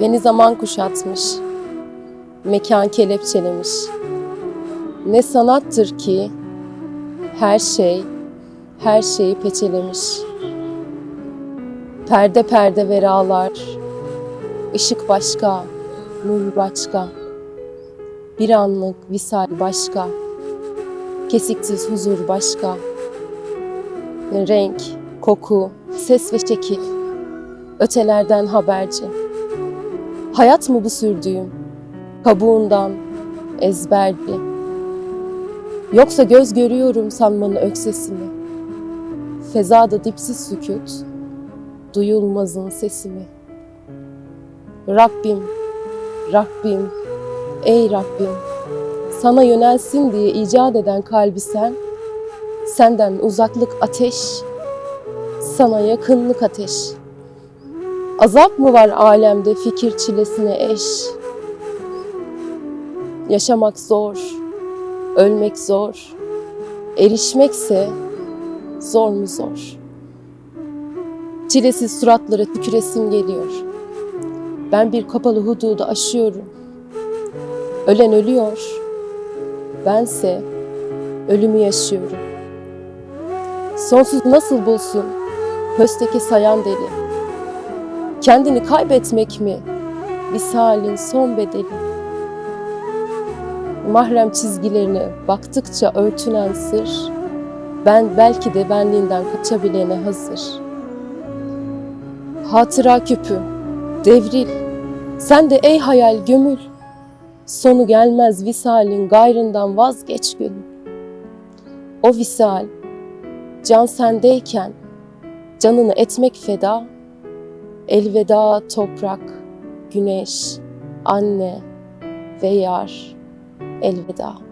Beni zaman kuşatmış, mekan kelepçelemiş. Ne sanattır ki her şey, her şeyi peçelemiş. Perde perde veralar, ışık başka, nur başka. Bir anlık visal başka, kesiksiz huzur başka. Renk, koku, ses ve şekil, ötelerden haberci. Hayat mı bu sürdüğüm? Kabuğundan, ezberdi. Yoksa göz görüyorum sanmanın öksesimi. Fezada dipsiz sükut, duyulmazın sesimi. Rabbim, Rabbim, ey Rabbim, sana yönelsin diye icat eden kalbi sen, senden uzaklık ateş, sana yakınlık ateş. Azap mı var alemde fikir çilesine eş? Yaşamak zor, ölmek zor, erişmekse zor mu zor? Çilesiz suratlara tüküresim geliyor. Ben bir kapalı hududu aşıyorum. Ölen ölüyor, bense ölümü yaşıyorum. Sonsuz nasıl bulsun pösteki sayan deli? Kendini kaybetmek mi? Visalin son bedeli. Mahrem çizgilerine baktıkça örtünen sır, ben belki de benliğinden kaçabilene hazır. Hatıra küpü, devril, sen de ey hayal gömül. Sonu gelmez visalin gayrından vazgeç gönül. O visal, can sendeyken, canını etmek feda, Elveda toprak, güneş, anne ve yar, elveda.